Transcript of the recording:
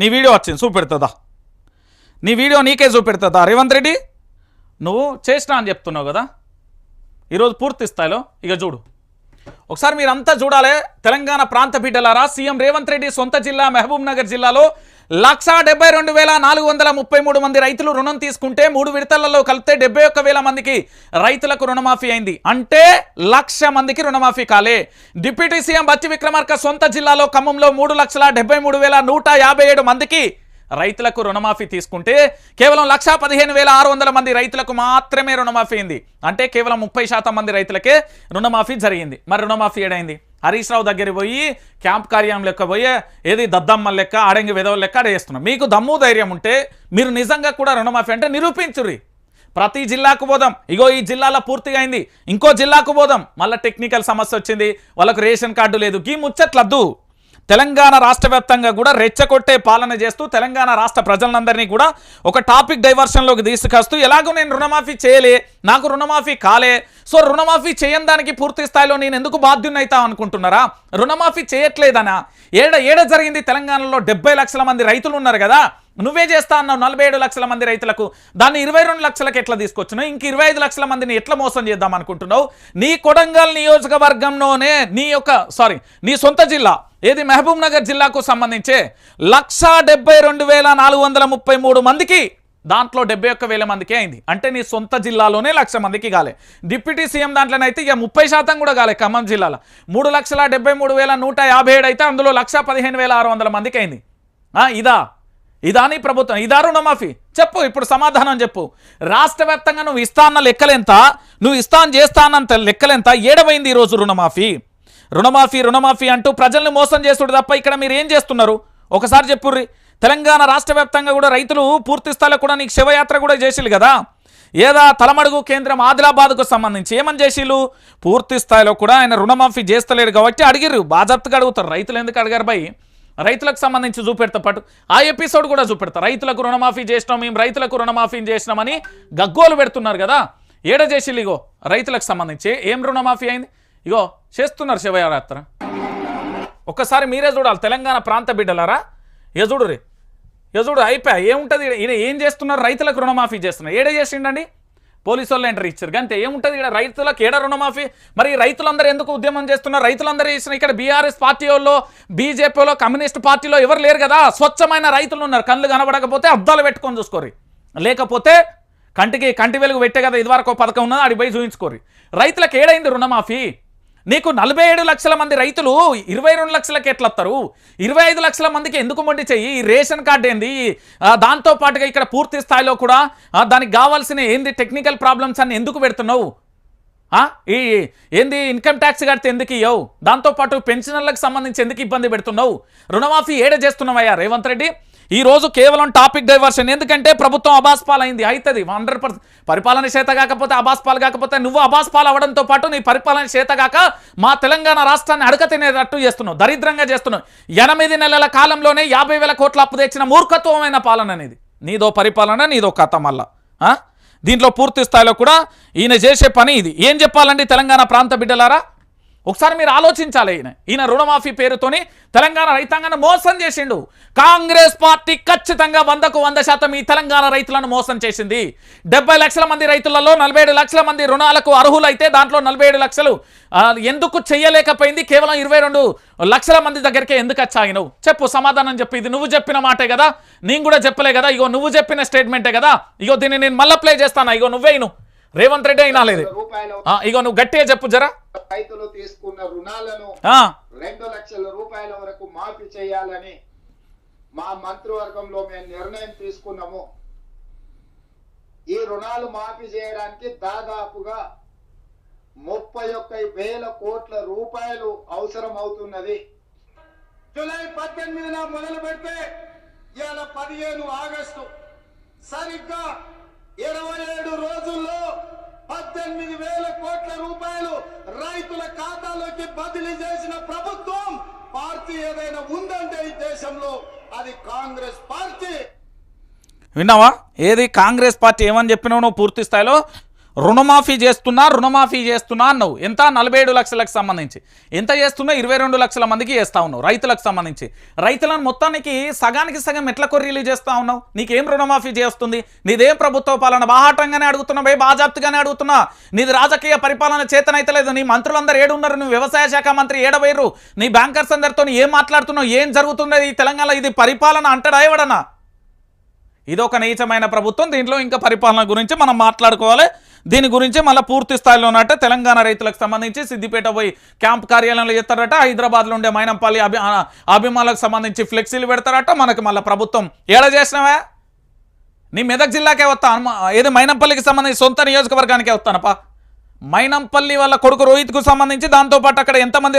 నీ వీడియో వచ్చింది చూపెడుతుందా? నీ వీడియో నీకే చూపెడుతుందా? రేవంత్ రెడ్డి? నువ్వు చేసినా అని చెప్తున్నావు కదా? ఈరోజు పూర్తి స్థాయిలో ఇక చూడు. ఒకసారి మీరంతా చూడాలి తెలంగాణ ప్రాంత బిడ్డలారా సీఎం రేవంత్ రెడ్డి సొంత జిల్లా మహబూబ్ నగర్ జిల్లాలో లక్షా డెబ్బై రెండు వేల నాలుగు వందల ముప్పై మూడు మంది రైతులు రుణం తీసుకుంటే మూడు విడతలలో కలిపితే డెబ్బై ఒక్క వేల మందికి రైతులకు రుణమాఫీ అయింది. అంటే లక్ష మందికి రుణమాఫీ కాలే. డిప్యూటీ సీఎం బచ్చి విక్రమార్క సొంత జిల్లాలో ఖమ్మంలో మూడు లక్షల డెబ్బై మూడు వేల నూట యాభై ఏడు మందికి రైతులకు రుణమాఫీ తీసుకుంటే కేవలం లక్షా పదిహేను వేల ఆరు వందల మంది రైతులకు మాత్రమే రుణమాఫీ అయింది. అంటే కేవలం ముప్పై శాతం మంది రైతులకే రుణమాఫీ జరిగింది. మరి రుణమాఫీ ఏడైంది? హరీష్ రావు దగ్గర పోయి క్యాంప్ కార్యం లెక్క పోయి ఏది దద్దమ్మ లెక్క ఆడంగి విధవ లెక్క ఆడేస్తున్నాం మీకు దమ్ము ధైర్యం ఉంటే మీరు నిజంగా కూడా రుణమాఫీ అంటే నిరూపించుర్రి. ప్రతి జిల్లాకు పోదాం. ఇగో ఈ జిల్లాలో పూర్తిగా అయింది. ఇంకో జిల్లాకు పోదాం. మళ్ళీ టెక్నికల్ సమస్య వచ్చింది. వాళ్ళకు రేషన్ కార్డు లేదు. గీ ముచ్చట్లద్దు. తెలంగాణ రాష్ట్ర వ్యాప్తంగా కూడా రెచ్చగొట్టే పాలన చేస్తూ తెలంగాణ రాష్ట్ర ప్రజలందరినీ కూడా ఒక టాపిక్ డైవర్షన్లోకి తీసుకొస్తూ ఎలాగో నేను రుణమాఫీ చేయలే నాకు రుణమాఫీ కాలే సో రుణమాఫీ చేయని దానికి పూర్తి స్థాయిలో నేను ఎందుకు బాధ్యున్నైతా అనుకుంటున్నారా? రుణమాఫీ చేయట్లేదనా? ఏడ ఏడ జరిగింది? తెలంగాణలో డెబ్బై లక్షల మంది రైతులు ఉన్నారు కదా నువ్వే చేస్తా అన్నావు నలభై ఏడు లక్షల మంది రైతులకు దాన్ని ఇరవై రెండు లక్షలకు ఎట్లా తీసుకొచ్చినావు? ఇంక ఇరవై ఐదు లక్షల మందిని ఎట్లా మోసం చేద్దాం అనుకుంటున్నావు? నీ కొడంగల్ నియోజకవర్గంలోనే నీ యొక్క సారీ నీ సొంత జిల్లా ఏది మహబూబ్ నగర్ జిల్లాకు సంబంధించే లక్షా డెబ్బై రెండు వేల నాలుగు వందల ముప్పై మూడు మందికి దాంట్లో డెబ్బై ఒక్క వేల మందికి అయింది. అంటే నీ సొంత జిల్లాలోనే లక్ష మందికి కాలే. డిప్యూటీ సీఎం దాంట్లోనైతే ఇక ముప్పై శాతం కూడా కాలే ఖమ్మం జిల్లాలో. మూడు లక్షల డెబ్బై మూడు వేల నూట యాభై ఏడు అయితే అందులో లక్ష పదిహేను వేల ఆరు వందల మందికి అయింది. ఇదా? ఇదా నీ ప్రభుత్వం? ఇదా రుణమాఫీ? చెప్పు ఇప్పుడు సమాధానం చెప్పు. రాష్ట్ర వ్యాప్తంగా నువ్వు ఇస్తా అన్న లెక్కలెంత? నువ్వు ఇస్తా అని చేస్తా అన్నంత లెక్కలెంత? ఏడవైంది ఈరోజు రుణమాఫీ? రుణమాఫీ రుణమాఫీ అంటూ ప్రజల్ని మోసం చేస్తుడు తప్ప ఇక్కడ మీరు ఏం చేస్తున్నారు? ఒకసారి చెప్పుర్రి. తెలంగాణ రాష్ట్ర వ్యాప్తంగా కూడా రైతులు పూర్తి స్థాయిలో కూడా నీకు శివయాత్ర కూడా చేసిల్లు కదా? ఏదా తలమడుగు కేంద్రం ఆదిలాబాద్కు సంబంధించి ఏమని చేసిళ్ళు? పూర్తి స్థాయిలో కూడా ఆయన రుణమాఫీ చేస్తలేరు కాబట్టి అడిగిర్రు. బాజప్తగా అడుగుతారు. రైతులు ఎందుకు అడిగారు భయ్? రైతులకు సంబంధించి చూపెడతా పాటు ఆ ఎపిసోడ్ కూడా చూపెడతా. రైతులకు రుణమాఫీ చేసినాం మేము రైతులకు రుణమాఫీ చేసినామని గగ్గోలు పెడుతున్నారు కదా? ఏడ చేసిల్లు ఇగో? రైతులకు సంబంధించి ఏం రుణమాఫీ అయింది? ఇగో చేస్తున్నారు శివయాత్ర ఒక్కసారి మీరే చూడాలి తెలంగాణ ప్రాంత బిడ్డలారా? ఇక రే ఇక అయిపోయా ఏముంటుంది ఈయన ఏం చేస్తున్నారు? రైతులకు రుణమాఫీ చేస్తున్నారు. ఏడే చేసిండండి? పోలీసు వాళ్ళు ఎంటర్ ఇచ్చారు అంతే ఏముంటుంది ఇక్కడ రైతులకు ఏడ రుణమాఫీ? మరి రైతులందరూ ఎందుకు ఉద్యమం చేస్తున్నారు? రైతులందరూ చేసిన ఇక్కడ బీఆర్ఎస్ పార్టీ వాళ్ళు బీజేపీలో కమ్యూనిస్ట్ పార్టీలో ఎవరు లేరు కదా? స్వచ్ఛమైన రైతులు ఉన్నారు. కళ్ళు కనబడకపోతే అద్దాలు పెట్టుకొని చూసుకోరు లేకపోతే కంటికి కంటి వెలుగు పెట్టే కదా ఇదివరకు ఒక పథకం ఉన్నది ఆడికి పోయి చూపించుకోరు రైతులకు ఏడైంది రుణమాఫీ? నీకు నలభై ఏడు లక్షల మంది రైతులు ఇరవై రెండు లక్షలకి ఎట్లా వస్తారు ఇరవై ఐదు లక్షల మందికి ఎందుకు మొండి చెయ్యి? ఈ రేషన్ కార్డు ఏంది? దాంతోపాటుగా ఇక్కడ పూర్తి స్థాయిలో కూడా దానికి కావాల్సిన ఏంది టెక్నికల్ ప్రాబ్లమ్స్ అని ఎందుకు పెడుతున్నావు? ఈ ఏంది ఇన్కమ్ ట్యాక్స్ కడితే ఎందుకు ఇవ్వవు దాంతోపాటు పెన్షనర్లకు సంబంధించి ఎందుకు ఇబ్బంది పెడుతున్నావు? రుణమాఫీ ఏడ చేస్తున్నావయ్యా రేవంత్ రెడ్డి? ఈరోజు కేవలం టాపిక్ డైవర్షన్. ఎందుకంటే ప్రభుత్వం అబాస్పాల్ అయింది అవుతుంది హండ్రెడ్ పరిపాలన చేత కాకపోతే అబాస్పాల్ కాకపోతే నువ్వు అబాస్పాల్ అవడంతో పాటు నీ పరిపాలన చేత కాక మా తెలంగాణ రాష్ట్రాన్ని అడక తినేటట్టు చేస్తున్నావు. దరిద్రంగా చేస్తున్నావు. ఎనిమిది నెలల కాలంలోనే యాభై వేల కోట్ల అప్పు తెచ్చిన మూర్ఖత్వమైన పాలన అనేది. నీదో పరిపాలన నీదో కథ మళ్ళా. దీంట్లో పూర్తి స్థాయిలో కూడా ఈయన చేసే పని ఇది. ఏం చెప్పాలండి తెలంగాణ ప్రాంత బిడ్డలారా? ఒకసారి మీరు ఆలోచించాలి ఈయన. ఈయన రుణమాఫీ పేరుతోని తెలంగాణ రైతాంగాన్ని మోసం చేసిండు. కాంగ్రెస్ పార్టీ ఖచ్చితంగా వందకు వంద శాతం ఈ తెలంగాణ రైతులను మోసం చేసింది. డెబ్బై లక్షల మంది రైతులలో నలభై ఏడు లక్షల మంది రుణాలకు అర్హులైతే దాంట్లో నలభై ఏడు లక్షలు ఎందుకు చెయ్యలేకపోయింది? కేవలం ఇరవై రెండు లక్షల మంది దగ్గరికే ఎందుకు వచ్చాయినవు? చెప్పు సమాధానం చెప్పు. ఇది నువ్వు చెప్పిన మాటే కదా? నేను కూడా చెప్పలే కదా? ఇగో నువ్వు చెప్పిన స్టేట్మెంటే కదా? ఇగో దీన్ని నేను మళ్ళీ ప్లే చేస్తాను? ఇగో నువ్వే నువ్వు రేవంత్ రెడ్డి అయినా లేదు. ఇగో నువ్వు గట్టిగా చెప్పు జరా. రైతులు తీసుకున్న రుణాలను ఆ, రెండు లక్షల రూపాయల వరకు మాఫీ చేయాలని మా మంత్రివర్గంలో మేము నిర్ణయం తీసుకున్నాము. ఈ రుణాలు మాఫీ చేయడానికి దాదాపుగా ముప్పై ఒక్క వేల కోట్ల రూపాయలు అవసరం అవుతున్నది జూలై పద్దెనిమిదిన మొదలు పెడితే ఇవాళ పదిహేను ఆగస్టు. సరిగ్గా ఇరవై ఏడు రోజుల్లో పద్దెనిమిది వేల కోట్ల రూపాయలు రైతుల ఖాతాలోకి బదిలీ చేసిన ప్రభుత్వం పార్టీ ఏదైనా ఉందంటే ఈ దేశంలో అది కాంగ్రెస్ పార్టీ. విన్నావా? ఏది కాంగ్రెస్ పార్టీ ఏమని చెప్పినావు నువ్వు పూర్తి స్థాయిలో రుణమాఫీ చేస్తున్నా రుణమాఫీ చేస్తున్నా అన్నావు. ఎంత? నలభై ఏడు లక్షలకు సంబంధించి. ఎంత చేస్తున్నా? ఇరవై రెండు లక్షల మందికి చేస్తా ఉన్నావు రైతులకు సంబంధించి. రైతులను మొత్తానికి సగానికి సగం ఎట్ల కొర్రీలు చేస్తా ఉన్నావు? నీకేం రుణమాఫీ చేస్తుంది? నీదేం ప్రభుత్వ పాలన? బాహాటంగానే అడుగుతున్నా భయ బాజాప్తిగానే అడుగుతున్నా. నీది రాజకీయ పరిపాలన చేతనైతే లేదు నీ మంత్రులందరూ ఏడున్నారు నువ్వు వ్యవసాయ శాఖ మంత్రి ఏడవైరు నీ బ్యాంకర్స్ అందరితో ఏం మాట్లాడుతున్నావు? ఏం జరుగుతున్నది ఈ తెలంగాణ ఇది పరిపాలన అంటాడా ఎవడన్నా? ఇది ఒక నీచమైన ప్రభుత్వం. దీంట్లో ఇంకా పరిపాలన గురించి మనం మాట్లాడుకోవాలి. దీని గురించి మళ్ళీ పూర్తి స్థాయిలో ఉన్నట్టే తెలంగాణ రైతులకు సంబంధించి సిద్దిపేట పోయి క్యాంప్ కార్యాలయంలో చేస్తారట హైదరాబాద్లో ఉండే మైనంపల్లి అభి అభిమానులకు సంబంధించి ఫ్లెక్సీలు పెడతారట. మనకి మళ్ళీ ప్రభుత్వం ఏడ చేసినావా? నీ మెదక్ జిల్లాకే వస్తా. ఏదో ఏది మైనంపల్లికి సంబంధించి సొంత నియోజకవర్గానికే వస్తానప్పా. మైనంపల్లి వాళ్ళ కొడుకు రోహిత్కు సంబంధించి దాంతోపాటు అక్కడ ఎంతమంది